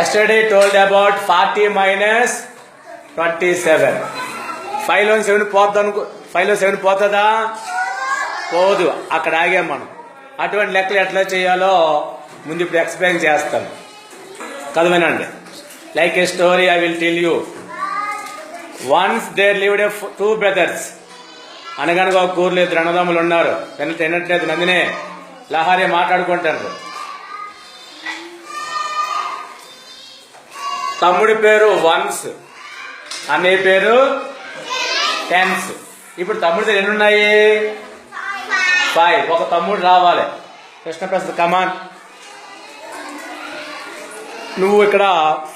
Yesterday told about 40 minus 27. ఫైవ్లో seven పోద్ది అనుకో ఫైవ్లో సెవెన్ పోతుందా? పోదు. అక్కడ ఆగాం మనం. అటువంటి లెక్కలు ఎట్లా చేయాలో ముందు ఇప్పుడు ఎక్స్ప్లెయిన్ చేస్తాను చదవనండి like a story I will tell you once there lived a two brothers అనగనగా ఒక ఊర్లో ఇద్దరు అన్నదమ్ములు ఉన్నారు. వెనక తినట్లేదు నందినే. లహారీ మాట్లాడుకుంటారు. తమ్ముడి పేరు వన్స్ అన్నయ్య పేరు టెన్స్. ఇప్పుడు తమ్ముడి ఎన్ని ఉన్నాయి ఫైవ్. ఒక తమ్ముడు రావాలి. కృష్ణప్రసాద్ కమాన్ నువ్వు ఇక్కడ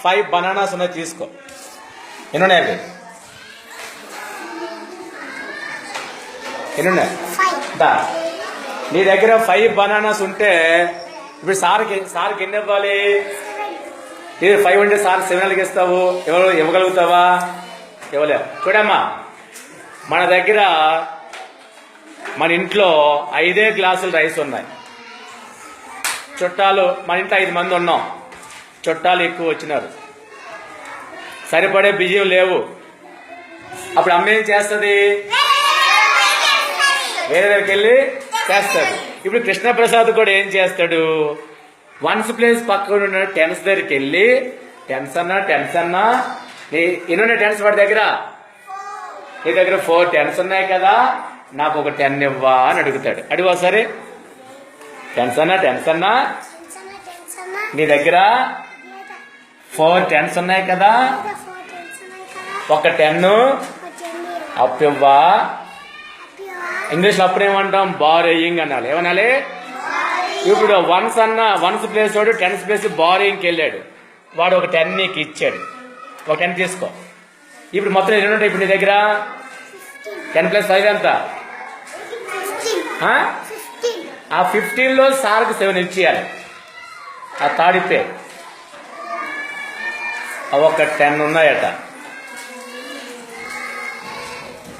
ఫైవ్ బనానాస్ ఉన్నాయి తీసుకో. ఎన్ని ఉన్నాయి ఎన్ని ఉన్నాయి దా. నీ దగ్గర ఫైవ్ బనానాస్ ఉంటే ఇప్పుడు సార్కి సార్కి ఎన్ని ఇవ్వాలి? ఇది ఫైవ్ ఉంటే సార్ సెవెన్ ఇస్తావు ఎవరు ఇవ్వగలుగుతావా? ఇవ్వలేవు చూడమ్మా మన దగ్గర మన ఇంట్లో ఐదే గ్లాసులు రైస్ ఉన్నాయి. చుట్టాలు మన ఇంట్లో ఐదు మంది ఉన్నాం. చుట్టాలు ఎక్కువ వచ్చినారు. సరిపడే బియ్యం లేవు. అప్పుడు అమ్మ ఏం చేస్తుంది? వేరే దగ్గరికి వెళ్ళి చేస్తాడు ఇప్పుడు కృష్ణప్రసాద్ కూడా ఏం చేస్తాడు? వన్స్ ప్లేస్ పక్కన ఉన్న టెన్స్ దగ్గరికి వెళ్ళి టెన్స్ అన్నా టెన్స్ అన్నా నీ ఎన్ని టెన్స్ వాడి దగ్గర? నీ దగ్గర ఫోర్ టెన్స్ ఉన్నాయి కదా నాకు ఒక టెన్ ఇవ్వా అని అడుగుతాడు. అడిగా సరే టెన్స్ అన్నా టెన్స్ అన్నా? నీ దగ్గర ఫోర్ టెన్స్ ఉన్నాయి కదా ఒక టెన్ అప్ ఇవ్వా ఇంగ్లీష్లో అప్పుడు ఏమంటాం బారోయింగ్ అనాలి. ఏమనాలి? ఇప్పుడు వన్స్ అన్న వన్స్ ప్లేస్ వాడు టెన్స్ ప్లేస్ బారోయింగ్కి వెళ్ళాడు. వాడు ఒక టెన్ నీకు ఇచ్చాడు. ఒక టెన్ తీసుకో. ఇప్పుడు మొత్తం ఎన్ని ఉంటాయి ఇప్పుడు నీ దగ్గర? టెన్ ప్లస్ ఫైవ్ ఎంత? ఆ? ఆ ఫిఫ్టీన్లో సార్కి సెవెన్ ఇచ్చేయాలి. ఆ అవి ఒక టెన్ ఉన్నాయట.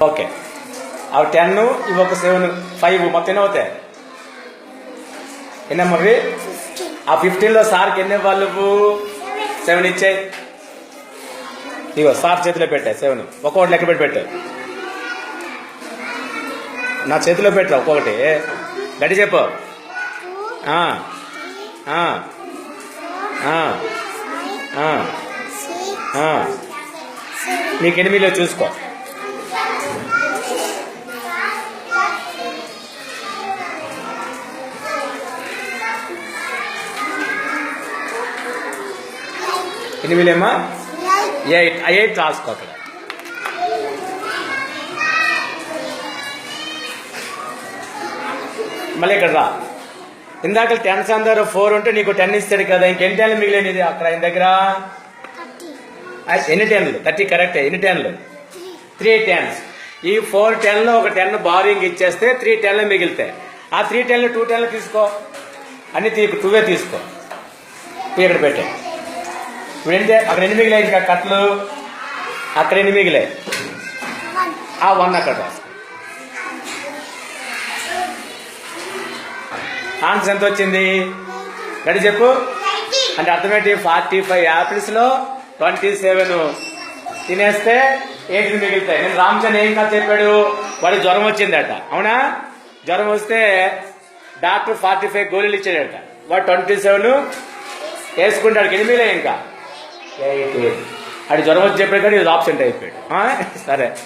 ఓకే. అవి టెన్ ఇవి ఒక సెవెన్ ఫైవ్ మొత్తం అవుతాయి? ఎన్నమ్మా ఆ ఫిఫ్టీన్లో సార్కి ఎన్ని ఇవ్వాలి నువ్వు? సెవెన్ ఇచ్చాయి ఇగో సార్ చేతిలో పెట్టాయి సెవెన్. ఒక్కొక్కటి లెక్క పెట్టి పెట్టాయి నా చేతిలో పెట్టా ఒక్కొక్కటి? గడి చెప్పు. నీకు ఎనిమిదిలో చూసుకో. ఎనిమిదేమా ఎయిట్. ఎయిట్. రాసుకో అక్కడ మళ్ళీ ఇక్కడ రా. ఇందాక టెన్స్ అందరు ఫోర్ ఉంటే నీకు టెన్ ఇస్తాడు కదా ఇంకెన్ని టెన్లు మిగిలినది? అక్కడ ఆయన దగ్గర? ఎన్ని టెన్లు? థర్టీ కరెక్ట్ ఎన్ని టెన్లు? Three tens. ఈ ఫోర్ టెన్లో ఒక టెన్ బారింగ్ ఇచ్చేస్తే త్రీ టెన్లు మిగిలితే. ఆ త్రీ టెన్లు టూ టెన్లు తీసుకో. అన్ని తీ టూవే తీసుకో. ఇక్కడ పెట్టే. ఇప్పుడు ఏంటి అక్కడ ఎన్ని మిగిలాయి ఇంకా కట్లు అక్కడ ఎన్ని మిగిలే ఆ వన్ అక్కడ. ఆన్సర్ ఎంత వచ్చింది? రెడీ చెప్పు. అంటే అర్థమేంటి? ఫార్టీ ఫైవ్ యాపిల్స్లో ట్వంటీ సెవెన్ తినేస్తే ఏంటి మిగులుతాయి? నేను రామచంద్ర ఏం కాదు చెప్పాడు? వాడికి జ్వరం వచ్చిందట. అవునా? జ్వరం వస్తే డాక్టర్ ఫార్టీ ఫైవ్ గోళీలు ఇచ్చాడట. వాడు ట్వంటీ సెవెన్ వేసుకుంటాడు ఎనిమిదిలే ఇంకా? ఎయిట్ ఎయిట్ అది జ్వరం వచ్చి చెప్పాడు కానీ ఇది ఆబ్సెంట్ అయిపోయాడు. సరే.